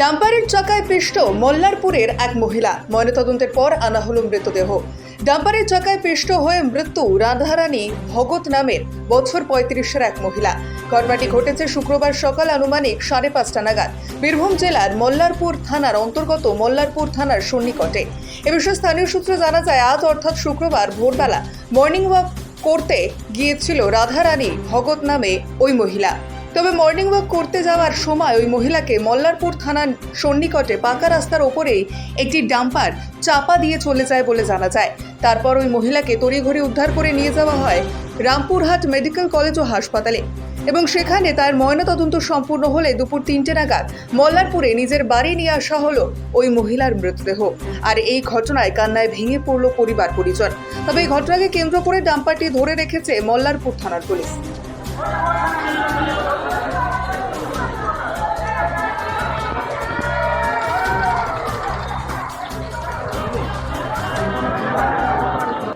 ডাম্পারের চাকায় পিষ্ট মল্লারপুরের এক মহিলা। ময়নাতদন্তের পর আনা হলো মৃতদেহ। ডাম্পারের চাকায় পিষ্ট হয়ে মৃত্যু রাধারানী ভগত নামের বছর পঁয়ত্রিশের এক মহিলা। ঘটনাটি ঘটেছে শুক্রবার সকাল আনুমানিক সাড়ে পাঁচটা নাগাদ। বীরভূম জেলার মল্লারপুর থানার অন্তর্গত মল্লারপুর থানার সন্নিকটে। এ বিষয়ে স্থানীয় সূত্রে জানা যায়, আজ অর্থাৎ শুক্রবার ভোরবেলা মর্নিং ওয়াক করতে গিয়েছিল রাধারানী ভগত নামে ওই মহিলা। তবে মর্নিং ওয়াক করতে যাওয়ার সময় ওই মহিলাকে মল্লারপুর থানার সন্নিকটে পাকা রাস্তার ওপরেই একটি ডাম্পার চাপা দিয়ে চলে যায় বলে জানা যায়। তারপর ওই মহিলাকে তড়িঘড়ি উদ্ধার করে নিয়ে যাওয়া হয় রামপুরহাট মেডিকেল কলেজ ও হাসপাতালে এবং সেখানে তার ময়নাতদন্ত সম্পূর্ণ হলে দুপুর তিনটে নাগাদ মল্লারপুরে নিজের বাড়ি নিয়ে আসা হলো ওই মহিলার মৃতদেহ। আর এই ঘটনায় কান্নায় ভেঙে পড়ল পরিবার পরিজন। তবে এই ঘটনাকে কেন্দ্র করে ডাম্পারটি ধরে রেখেছে মল্লারপুর থানার পুলিশ।